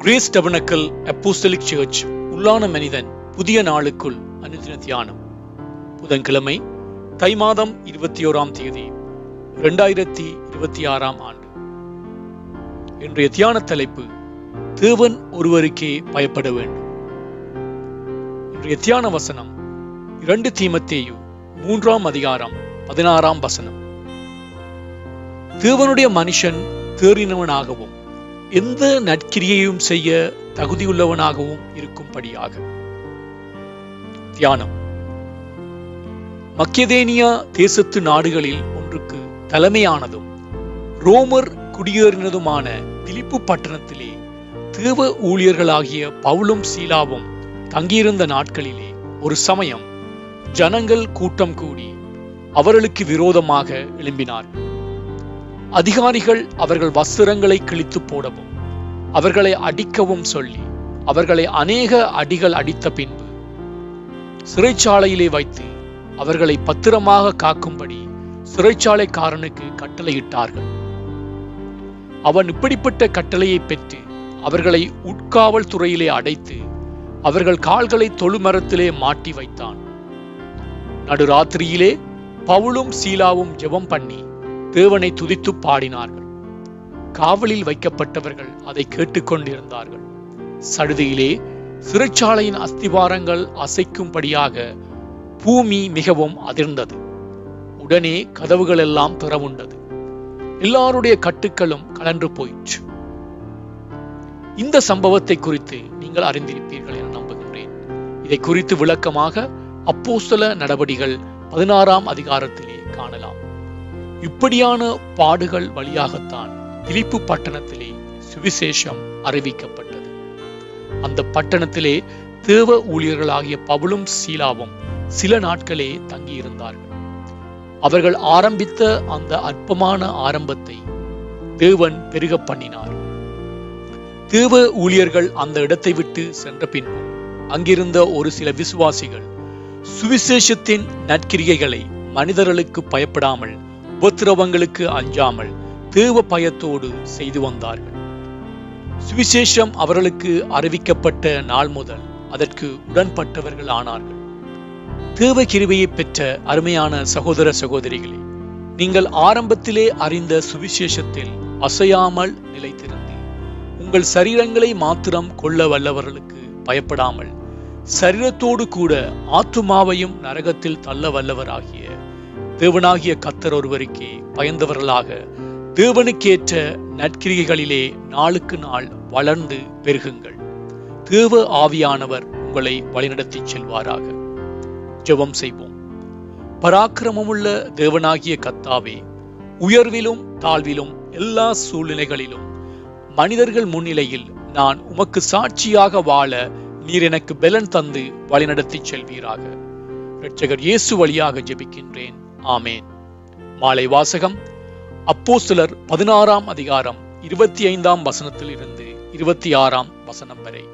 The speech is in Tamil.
கிரேஸ் டபனக்கல் அப்போஸ்தலிக் சர்ச் உள்ளான மனிதன் புதிய நாளுக்குள் அனுதின தியானம். புதன்கிழமை தை மாதம் இருபத்தி ஓராம் தேதி இரண்டாயிரத்தி இருபத்தி ஆறாம் ஆண்டு. இன்றைய தியான தலைப்பு தேவன் ஒருவருக்கே பயப்பட வேண்டும். இன்றைய தியான வசனம் இரண்டு தீமத்தேயு மூன்றாம் அதிகாரம் பதினாறாம் வசனம். தேவனுடைய மனுஷன் தேறினவனாகவும் எந்த நற்கிரியையும் செய்ய தகுதியுள்ளவனாகவும் இருக்கும்படியாக. தியானம். மக்கேதேனியா தேசத்து நாடுகளில் ஒன்றுக்கு தலைமையானதும் ரோமர் குடியேறினதுமான பிலிப்பு பட்டணத்திலே தேவ ஊழியர்களாகிய பவுலும் சீலாவும் தங்கியிருந்த நாட்களிலே ஒரு சமயம் ஜனங்கள் கூட்டம் கூடி அவர்களுக்கு விரோதமாக எழும்பினார்கள். அதிகாரிகள் அவர்கள் வஸ்திரங்களை கிழித்து போடவும் அவர்களை அடிக்கவும் சொல்லி அவர்களை அநேக அடிகள் அடித்த பின்பு சிறைச்சாலையிலே வைத்து அவர்களை பத்திரமாக காக்கும்படி சிறைச்சாலைக்காரனுக்கு கட்டளையிட்டார்கள். அவன் இப்படிப்பட்ட கட்டளையை பெற்று அவர்களை உட்காவல் துறையிலே அடைத்து அவர்கள் கால்களை தொழுமரத்திலே மாட்டி வைத்தான். நடுராத்திரியிலே பவுலும் சீலாவும் ஜெபம் பண்ணி தேவனை துதித்து பாடினார்கள். காவலில் வைக்கப்பட்டவர்கள் அதை கேட்டுக்கொண்டிருந்தார்கள். சடுதியிலே சிறைச்சாலையின் அஸ்திவாரங்கள் அசைக்கும்படியாக பூமி மிகவும் அதிர்ந்தது. உடனே கதவுகள் எல்லாம் திறவுண்டது. எல்லாருடைய கட்டுக்களும் கலன்று போயிற்று. இந்த சம்பவத்தை குறித்து நீங்கள் அறிந்திருப்பீர்கள் என நம்புகின்றேன். இதை குறித்து விளக்கமாக அப்போஸ்தல நடவடிகள் பதினாறாம் அதிகாரத்திலே காணலாம். இப்படியான பாடுகள் வழியாகத்தான் திலிப்பு பட்டணத்திலே சுவிசேஷம் அறிவிக்கப்பட்டது. அந்த பட்டணத்திலே தேவ ஊழியர்களாகிய பவுலும் சீலாவும் சில நாட்களே தங்கியிருந்தார்கள். அவர்கள் ஆரம்பித்த அந்த அற்பமான ஆரம்பத்தை தேவன் பெருக பண்ணினார். தேவ ஊழியர்கள் அந்த இடத்தை விட்டு சென்ற பின்பு அங்கிருந்த ஒரு சில விசுவாசிகள் சுவிசேஷத்தின் நற்கிரிகைகளை மனிதர்களுக்கு பயப்படாமல் உபத்திரவங்களுக்கு அஞ்சாமல் தேவ பயத்தோடு செய்து வந்தார்கள். சுவிசேஷம் அவர்களுக்கு அறிவிக்கப்பட்ட நாள் முதல் அதற்கு உடன்பட்டவர்கள் ஆனார்கள். தேவ கிருவையை பெற்ற அருமையான சகோதர சகோதரிகளே நீங்கள் ஆரம்பத்திலே அறிந்த சுவிசேஷத்தில் அசையாமல் நிலைத்திருந்து உங்கள் சரீரங்களை மாத்திரம் கொள்ள வல்லவர்களுக்கு பயப்படாமல் சரீரத்தோடு கூட ஆத்துமாவையும் நரகத்தில் தள்ள வல்லவராகிய தேவனாகிய கத்தர் ஒருவருக்கே பயந்தவர்களாக தேவனுக்கேற்ற நற்கிரிகைகளிலே நாளுக்கு நாள் வளர்ந்து பெருகுங்கள். தேவ ஆவியானவர் உங்களை வழிநடத்தி செல்வாராக. ஜெபம் செய்வோம். பராக்கிரமமுள்ள தேவனாகிய கத்தாவே உயர்விலும் தாழ்விலும் எல்லா சூழ்நிலைகளிலும் மனிதர்கள் முன்னிலையில் நான் உமக்கு சாட்சியாக வாழ நீர் எனக்கு பெலன் தந்து வழிநடத்தி செல்வீராக. இரட்சகர் இயேசு வழியாக ஜெபிக்கின்றேன். ஆமேன். மாலை வாசகம். அப்போ சிலர் பதினாறாம் அதிகாரம் இருபத்தி ஐந்தாம் வசனத்தில் இருந்து இருபத்தி ஆறாம் வசனம் வரை.